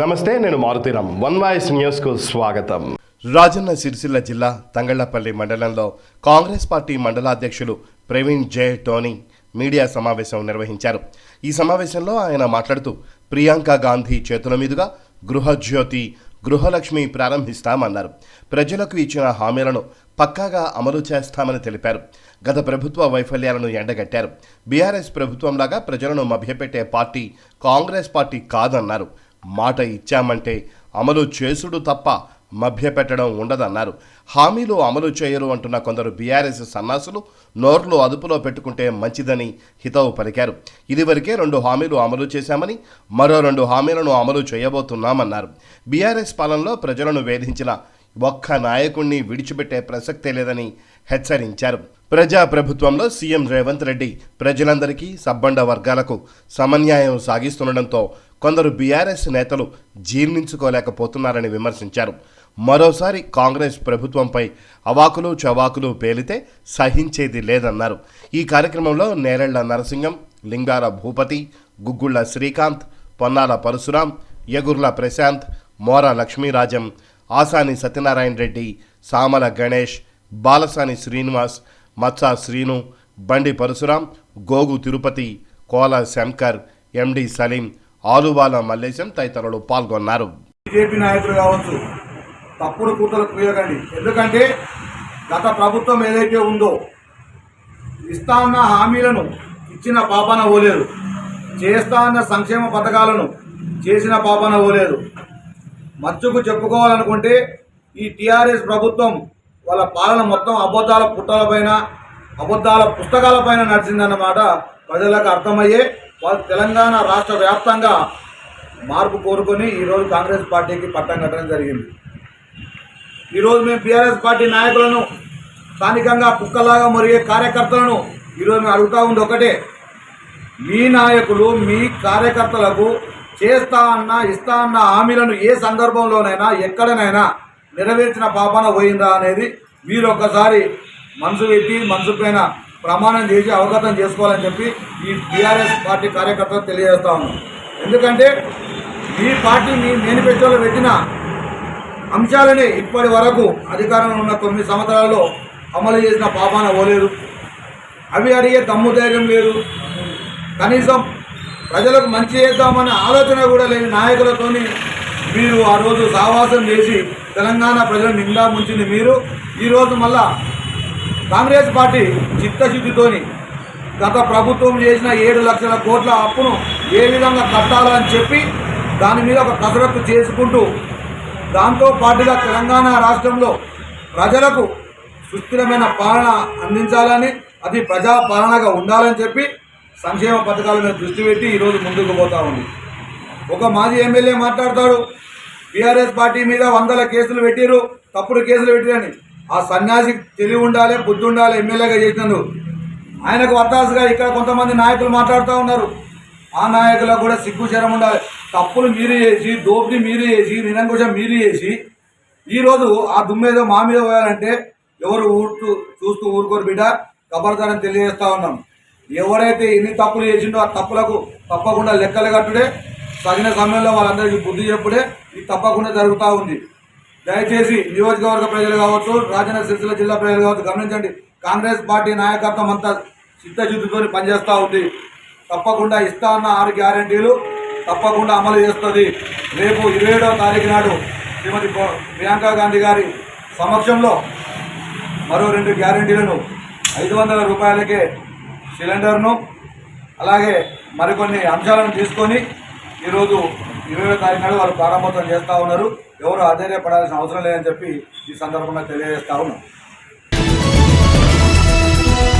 నమస్తే నేను Maruthi Ram one voice న్యూస్కు స్వాగతం. రాజన్న సిరిసిల్ల జిల్లా తంగళ్ళపల్లి మండలంలో కాంగ్రెస్ పార్టీ మండలాధ్యక్షులు ప్రవీణ్ జే టోనీ మీడియా సమావేశం నిర్వహించారు. ఈ సమావేశంలో ఆయన మాట్లాడుతూ ప్రియాంక గాంధీ చేతుల మీదుగా గృహజ్యోతి గృహలక్ష్మి ప్రారంభిస్తామన్నారు. ప్రజలకు ఇచ్చిన హామీలను పక్కాగా అమలు చేస్తామని తెలిపారు. గత ప్రభుత్వ వైఫల్యాలను ఎండగట్టారు. బీఆర్ఎస్ ప్రభుత్వంలాగా ప్రజలను మభ్యపెట్టే పార్టీ కాంగ్రెస్ పార్టీ కాదన్నారు. మాట ఇచ్చామంటే అమలు చేసుడు తప్ప మభ్యపెట్టడం ఉండదన్నారు. హామీలు అమలు చేయరు అంటున్న కొందరు బీఆర్ఎస్ సన్నాసులు నోర్లు అదుపులో పెట్టుకుంటే మంచిదని హితవు పలికారు. ఇదివరకే రెండు హామీలు అమలు చేశామని మరో రెండు హామీలను అమలు చేయబోతున్నామన్నారు. బీఆర్ఎస్ పాలనలో ప్రజలను వేధించిన ఒక్క నాయకుణ్ణి విడిచిపెట్టే ప్రసక్తే లేదని హెచ్చరించారు. ప్రజా ప్రభుత్వంలో సీఎం రేవంత్ రెడ్డి ప్రజలందరికీ సబ్బండ వర్గాలకు సమన్యాయం సాగిస్తుండటంతో కొందరు బీఆర్ఎస్ నేతలు జీర్ణించుకోలేకపోతున్నారని విమర్శించారు. మరోసారి కాంగ్రెస్ ప్రభుత్వంపై అవాకులు చవాకులు పేలితే సహించేది లేదన్నారు. ఈ కార్యక్రమంలో నేరెళ్ళ నరసింగం లింగార భూపతి గుగ్గుళ్ళ శ్రీకాంత్ పొన్నాల పరశురాం యగుర్ల ప్రశాంత్ మోర లక్ష్మీరాజం ఆసాని సత్యనారాయణ రెడ్డి సామల గణేష్ బాలసాని శ్రీనివాస్ మత్సా శ్రీను బండి పరశురాం గోగు తిరుపతి కోల శంకర్ ఎండి సలీం ఆలువాల మల్లేశం తదితరులు పాల్గొన్నారు. బీజేపీ నాయకులు కావచ్చు తప్పుడు కూతలకు పోయకండి ఎందుకంటే గత ప్రభుత్వం ఏదైతే ఉందో ఇస్తా అన్న హామీలను ఇచ్చిన పాపాన పోలేదు. చేస్తా అన్న సంక్షేమ పథకాలను చేసిన పాపాన పోలేదు. మచ్చుకు చెప్పుకోవాలనుకుంటే ఈ టీఆర్ఎస్ ప్రభుత్వం వాళ్ళ పాలన మొత్తం అబద్ధాల పుట్టలపైన అబద్ధాల పుస్తకాలపైన నడిచిందన్నమాట ప్రజలకు అర్థమయ్యే వాళ్ళు తెలంగాణ రాష్ట్ర వ్యాప్తంగా మార్పు కోరుకొని ఈరోజు కాంగ్రెస్ పార్టీకి పట్టం కట్టడం జరిగింది. ఈరోజు మేము బీఆర్ఎస్ పార్టీ నాయకులను స్థానికంగా కుక్కలాగా మొరిగే కార్యకర్తలను ఈరోజు మేము అడుగుతా ఉంది ఒకటే మీ నాయకులు మీ కార్యకర్తలకు చేస్తా అన్న ఇస్తా అన్న హామీలను ఏ సందర్భంలోనైనా ఎక్కడనైనా నెరవేర్చిన పాపన పోయిందా అనేది మీరు ఒక్కసారి మనసు పెట్టి మనసు పైన ప్రమాణం చేసి అవగతం చేసుకోవాలని చెప్పి ఈ బీఆర్ఎస్ పార్టీ కార్యకర్తలు తెలియజేస్తా ఉన్నాం. ఎందుకంటే మీ పార్టీ మీ మేనిఫెస్టోలో పెట్టిన అంశాలని ఇప్పటి వరకు అధికారంలో ఉన్న తొమ్మిది సంవత్సరాల్లో అమలు చేసిన పాపాన పోలేదు అవి అడిగే దమ్ము ధైర్యం లేదు. కనీసం ప్రజలకు మంచి చేద్దామనే ఆలోచన కూడా లేని నాయకులతోని మీరు ఆ రోజు సావాసం చేసి తెలంగాణ ప్రజలు నిండా ముంచింది మీరు. ఈరోజు మళ్ళా కాంగ్రెస్ పార్టీ చిత్తశుద్ధితోని గత ప్రభుత్వం చేసిన ఏడు లక్షల కోట్ల అప్పును ఏ విధంగా కట్టాలని చెప్పి దాని మీద ఒక కసరత్తు చేసుకుంటూ దాంతో పాటుగా తెలంగాణ రాష్ట్రంలో ప్రజలకు సుస్థిరమైన పాలన అందించాలని అది ప్రజా పాలనగా ఉండాలని చెప్పి సంక్షేమ పథకాల మీద దృష్టి పెట్టి ఈరోజు ముందుకు పోతా ఉంది. ఒక మాజీ ఎమ్మెల్యే మాట్లాడతాడు బీఆర్ఎస్ పార్టీ మీద వందల కేసులు పెట్టిరు తప్పుడు కేసులు పెట్టిరని. ఆ సన్యాసి తెలివి ఉండాలి బుద్ధి ఉండాలి ఎమ్మెల్యేగా చేసినందుకు. ఆయనకు వత్తాసుగా ఇక్కడ కొంతమంది నాయకులు మాట్లాడుతూ ఉన్నారు. ఆ నాయకులకు కూడా సిగ్గు శరం ఉండాలి. తప్పులు మీరు చేసి దోపిడీ మీరు చేసి నిరంకుశం మీరు చేసి ఈరోజు ఆ దుమ్మేదో మా మీద పోయాలంటే ఎవరు ఊరుతూ చూస్తూ ఊరుకోరు బిడ్డ. కబర్దారని తెలియజేస్తూ ఉన్నాం. ఎవరైతే ఎన్ని తప్పులు చేసిండో ఆ తప్పులకు తప్పకుండా లెక్కలు కట్టుడే తగిన సమయంలో వాళ్ళందరికీ బుద్ధి చెప్పుడే ఇది తప్పకుండా జరుగుతూ ఉంది. దయచేసి నియోజకవర్గ ప్రజలు కావచ్చు రాజన్న సిరిసిల్ల జిల్లా ప్రజలు కావచ్చు గమనించండి. కాంగ్రెస్ పార్టీ నాయకత్వం అంతా చిత్తశుద్ధితో పనిచేస్తూ ఉంది. తప్పకుండా ఇస్తా అన్న ఆరు గ్యారంటీలు తప్పకుండా అమలు చేస్తుంది. రేపు ఇరవై ఏడవ తారీఖు నాడు శ్రీమతి ప్రియాంకా గాంధీ గారి సమక్షంలో మరో రెండు గ్యారంటీలను ఐదు వందల రూపాయలకే సిలిండర్ను అలాగే మరికొన్ని అంశాలను తీసుకొని ఈరోజు ఇరవై తారీఖు నాడు వాళ్ళు ప్రారంభోత్సవం చేస్తూ ఉన్నారు. ఎవరు అధైర్యపడాల్సిన అవసరం లేదని చెప్పి ఈ సందర్భంగా తెలియజేస్తా ఉన్నాం.